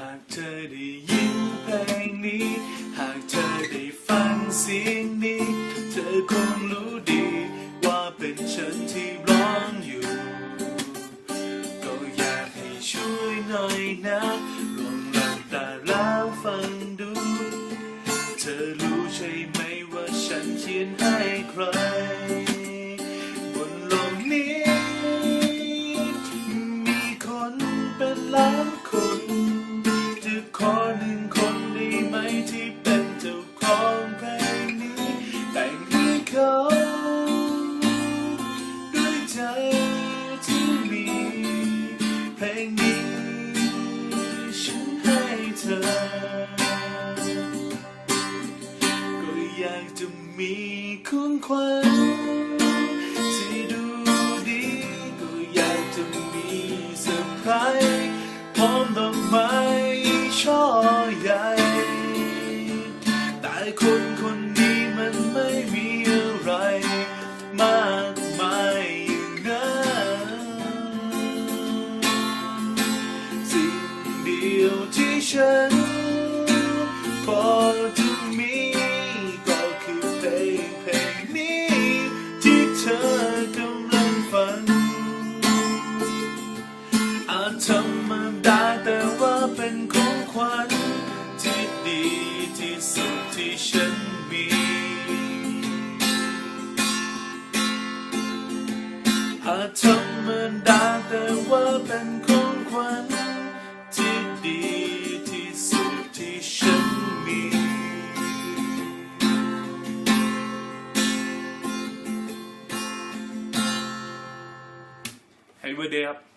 หากเธอได้ยินเพลงนี้ หากเธอได้ฟังเสียงนี้ เธอคงรู้ดี ว่าเป็นฉันที่ร้องอยู่ ก็อยากให้ช่วยหน่อยนะลองหลับตาแล้วฟังดู เธอรู้ใช่ไหมว่าฉันเขียนให้ใคร แต่งให้เขาด้วยใจที่มีเพลงนี้ฉันให้เธอ ก็อยากจะมีคุณควันที่ดูดี ก็อยากจะมีเซอร์ไพรส์พร้อมดอกไม้ช่อใหญ่แต่คน ฉัน พอจะมีก็คือเพลงเพลงนี้ที่เธอกำลังฟังอาจธรรมดาแต่ว่าเป็นของขวัญที่ดีที่สุดที่ฉันมีอาจธรรมดาแต่ว่าเป็นของขวัญ Happy birthday ครับ